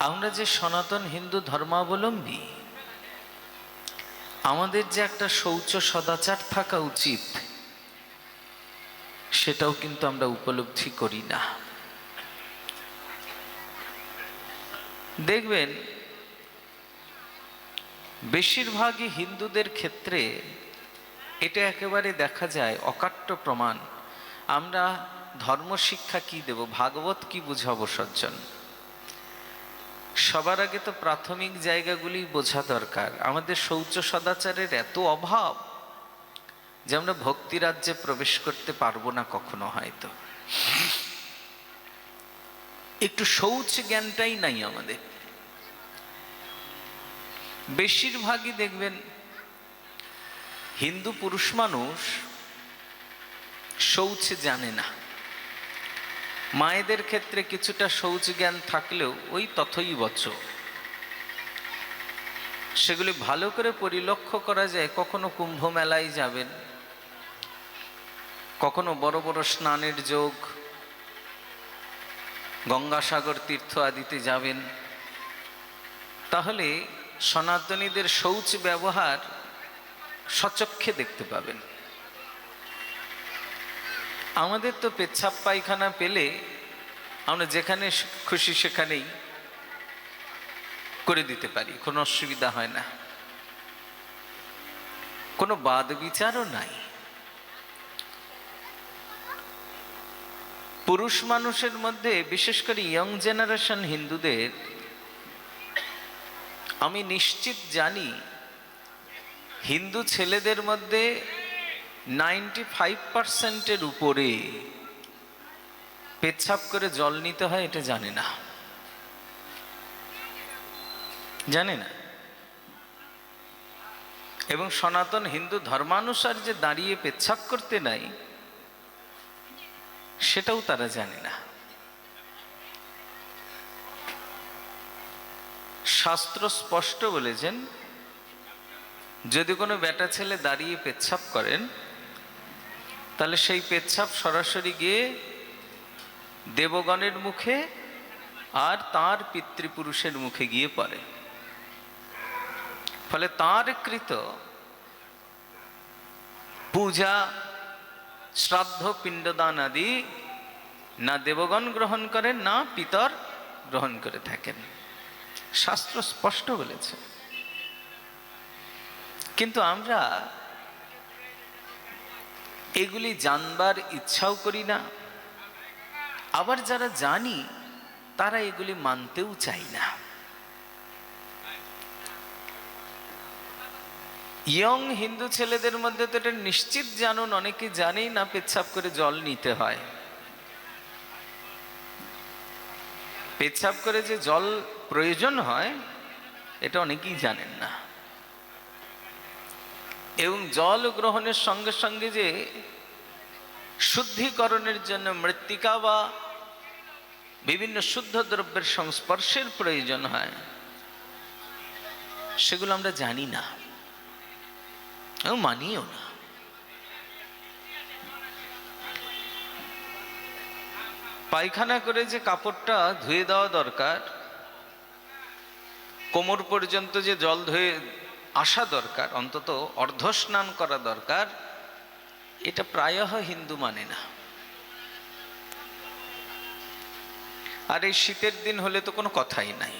আমরা যে সনাতন হিন্দু ধর্মাবলম্বী, আমাদের যে একটা শৌচ সদাচার থাকা উচিত, সেটাও কিন্তু আমরা উপলব্ধি করি না। দেখবেন, বেশিরভাগই হিন্দুদের ক্ষেত্রে এটা একেবারে দেখা যায় অকাট্য প্রমাণ। আমরা ধর্মশিক্ষা কি দেব, ভাগবত কি বুঝাবো সজ্জন? সবার আগে তো প্রাথমিক জায়গাগুলি বোঝা দরকার। আমাদের শৌচ সদাচারের এত অভাব যে আমরা ভক্তি রাজ্যে প্রবেশ করতে পারব না কখনো হয়তো। একটু শৌচ জ্ঞানটাই নাই আমাদের। বেশিরভাগই দেখবেন হিন্দু পুরুষ মানুষ শৌচ জানে না। মায়েদের ক্ষেত্রে কিছুটা শৌচ জ্ঞান থাকলেও ওই তথই বচ সেগুলি ভালো করে পরিলক্ষ্য করা যায়, কখনো কুম্ভ মেলায় যাবেন, কখনো বড় বড় স্নানের যোগ, গঙ্গাসাগর তীর্থ আদিতে যাবেন। তাহলে সনাতনীদের শৌচ ব্যবহার সচক্ষে দেখতে পাবেন। আমাদের তো পেচ্ছাপ পায়খানা পেলে আমরা যেখানে খুশি সেখানেই করে দিতে পারি, কোনো অসুবিধা হয় না। কোনো বাদ বিচারও নাই। পুরুষ মানুষের মধ্যে, বিশেষ করে ইয়ং জেনারেশন হিন্দুদের, আমি নিশ্চিত জানি হিন্দু ছেলেদের মধ্যে নাইনটি ফাইভ পার্সেন্টের উপরে পেচ্ছাপ করে জল নিতে হয়, এটা জানে না। জানে না? এবং সনাতন হিন্দু ধর্মানুসার যে দাঁড়িয়ে পেচ্ছাপ করতে নাই, সেটাও তারা জানে না। শাস্ত্র স্পষ্ট বলেছেন, যদি কোনো বেটা ছেলে দাঁড়িয়ে পেচ্ছাপ করেন তাহলে সেই পেচ্ছাপ সরাসরি গিয়ে দেবগণের মুখে আর তার পিতৃপুরুষের মুখে গিয়ে পড়ে। ফলে তার কৃত পূজা, শ্রাদ্ধ, পিণ্ডদান আদি না দেবগণ গ্রহণ করেন, না পিতর গ্রহণ করে থাকেন। শাস্ত্র স্পষ্ট বলেছে। কিন্তু আমরা এগুলি জানবার ইচ্ছাও করি না। আবার যারা জানি, তারা এগুলি মানতেও চাই না। ইয়ং হিন্দু ছেলেদের মধ্যে তো এটা নিশ্চিত জানুন, অনেকে জানেই না, পেচ্ছাপ করে জল নিতে হয়। পেচ্ছাপ করে যে জল প্রয়োজন হয়, এটা অনেকেই জানেন না। এবং জল গ্রহণের সঙ্গে সঙ্গে যে শুদ্ধিকরণের জন্য মৃত্তিকা বা বিভিন্ন শুদ্ধ দ্রব্যের সংস্পর্শের প্রয়োজন হয়, সেগুলো আমরা জানি না মানিও না। পায়খানা করে যে কাপড়টা ধুয়ে দেওয়া দরকার, কোমর পর্যন্ত যে জল ধুয়ে আসা দরকার, অন্তত অর্ধ স্নান করা দরকার, এটা প্রায় হিন্দু মানে না। আর এই শীতের দিন হলে তো কোনো কথাই নাই।